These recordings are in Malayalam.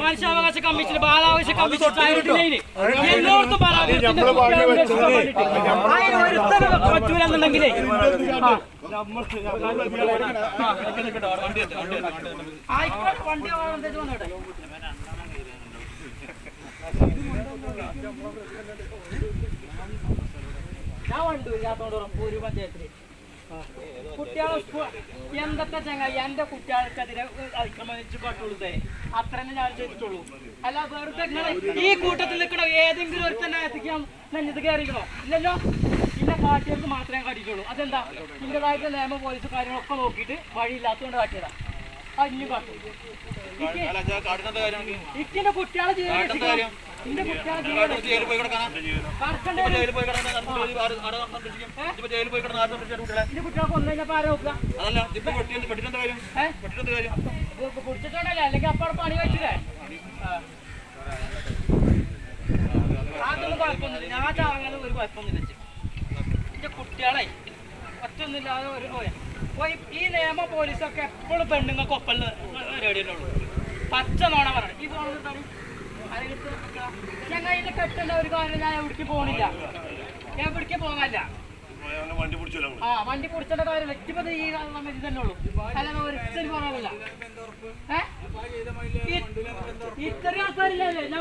മനുഷ്യാവകാശ കമ്മീഷൻ ബാലാവകാശ കമ്മീഷൻ എല്ലായിടത്തും പറ്റൂലെന്നുണ്ടെങ്കിലേ. ആയിക്കോട്ടെ വണ്ടി വന്നോട്ടെ. ഞാൻ വണ്ടി ഇല്ലാത്തോണ്ട് ഉറപ്പ് ഒരു പഞ്ചായത്തിൽ. കുട്ടികളെ എന്തൊക്കെ ചങ്ങ എന്റെ കുട്ടികൾക്കെതിരെ അതിക്രമിച്ചു പട്ടുള്ളൂ അത്ര തന്നെ ഞാൻ ചെയ്തിട്ടുള്ളൂ അല്ല വെറുതെ ഇങ്ങൾ ഈ കൂട്ടത്തിൽ നിൽക്കണോ ഏതെങ്കിലും ഒരു തന്നെ എത്തിക്കാൻ നെഞ്ഞത് കയറിക്കണോ ഇല്ലല്ലോ. ഇന്ന കാട്ടിയവർക്ക് മാത്രമേ കാട്ടിയിട്ടുള്ളൂ. അതെന്താ? ഇന്റേതായിട്ട് നിയമ പോലീസ് കാര്യങ്ങളൊക്കെ നോക്കിയിട്ട് വഴിയില്ലാത്തതുകൊണ്ട് കാട്ടിയതാ. അഞ്ഞു കാട്ടും. ഇക്കിന്റെ കുട്ടികളെ കൊന്നു ആരാ നോക്കുക? കുടിച്ചിട്ടുണ്ടല്ലേ? ഞാൻ ചാങ്ങാനും ഒരു കുഴപ്പമൊന്നുമില്ല ചെ. എന്റെ കുട്ടികളെ ഒറ്റൊന്നുമില്ലാതെ ഒരു പോയ ഈ നിയമ പോലീസൊക്കെ എപ്പോഴും പെണ്ണുങ്ങൾക്ക് ഒപ്പം റേഡിയോയിലുള്ളൂ പച്ച നോണ പറയണം. ഈ ഞങ്ങൾ ഇതിന്റെ കെട്ടേണ്ട ഒരു കാര്യം ഞാൻ എവിടേക്ക് പോണില്ല. ഞാൻ എവിടേക്ക് പോകാനില്ല. ആ വണ്ടി കുടിച്ചേണ്ട കാര്യം വ്യക്തിപത ഈ ഇത് തന്നെ ഉള്ളൂ അല്ലാതെ ഒരിക്കലും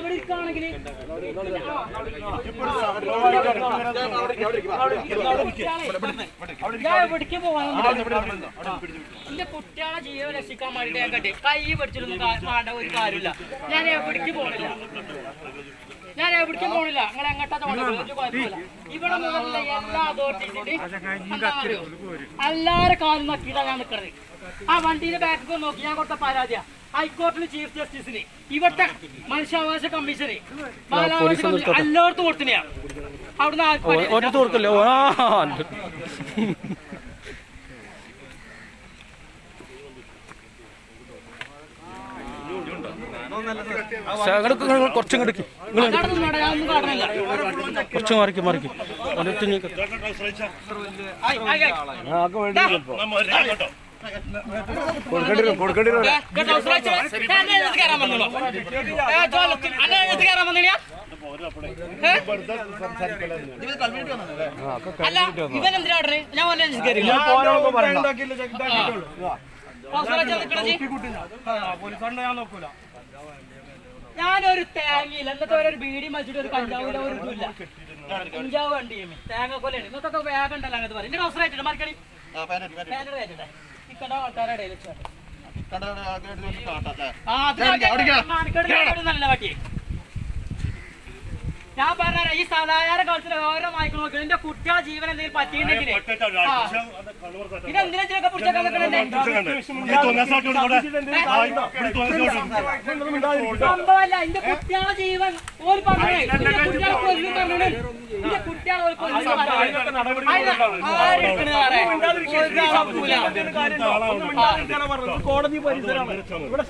ഇരിക്കുകയാണെങ്കിൽ ഞാൻ എന്റെ കുട്ടികളെ ജീവൻ രക്ഷിക്കാൻ വേണ്ടിട്ട് ഞാൻ കണ്ടി കൈ പിടിച്ചിട്ടൊന്നും വേണ്ട ഒരു കാര്യമില്ല ഞാൻ എവിടേക്ക് പോണില്ല ഞാൻ എവിടേക്കും പോണില്ല നിങ്ങൾ എങ്ങോട്ടാ തോന്നുന്നത് കുഴപ്പമില്ല ഇവിടെ മുതലുള്ള എല്ലാ അതോറിറ്റിന്റെ എല്ലാരും കാലും നക്കിയിട്ടാ ഞാൻ നിൽക്കുന്നത് ആ വണ്ടിയുടെ ബാക്ക് നോക്കി ഞാൻ കൊടുത്ത പരാതിയാ. ഹൈക്കോർട്ടിൽ ചീഫ് ജസ്റ്റിസിന് ഇവിടുത്തെ മനുഷ്യാവകാശ കമ്മീഷന് ബാലാവകാശ കമ്മീഷൻ എല്ലായിടത്തും കൊടുത്തിനെയാ അവിടുന്ന് ജോലത്തിൽ, അന്നെ ഇതിനകത്ത് കയറാൻ വന്നില്ല? ഏ? അല്ല, ഇവൻ എന്തിനാ ഓടണേ? ഞാൻ ഓനെ ഇതിനകത്ത് കയറിയില്ല. ആ, സുരേഷ്, നിക്കണോ നീ? ഞാനൊരു തേങ്ങയില്ല. എന്നിട്ട് ഒരു ബീഡി മച്ചിട്ട് ഒരു കഞ്ചാവില്ല ഒരു ഇതുമില്ല. കഞ്ചാവ് വണ്ടി തേങ്ങ കൊല്ലാണ് ഇന്നത്തൊക്കെ വേഗം ഉണ്ടല്ലോ അങ്ങനത്തെ പറയും. എന്റെ അവസരമായിട്ടുണ്ട് മറിക്കണി പാനറ്റ് കയറ്റട്ടെ ഇക്കണ്ട ആൾക്കാരുടെ ഇടയിൽ വെച്ചാണ് ആ, അത് നല്ല പറ്റി ഞാൻ പറഞ്ഞ ഈ സാധാരണ കാലത്തിൽ ഓരോ നായ്ക്കൾ നോക്കണം എന്റെ കുട്ടികളെ ജീവൻ എന്തെങ്കിലും പറ്റിയിട്ടുണ്ടെങ്കിൽ ഇതെന്തിനാ ചിലൊക്കെ സംഭവമല്ല എന്റെ കുട്ടികളെ ജീവൻ ഒരു പറഞ്ഞു എന്റെ കുട്ടികളെ കൊല്ലും പറഞ്ഞേ എന്റെ കുട്ടികളെ ഒരു കൊല്ലും കോടതി പരിസരമാണ് ഇവിടെ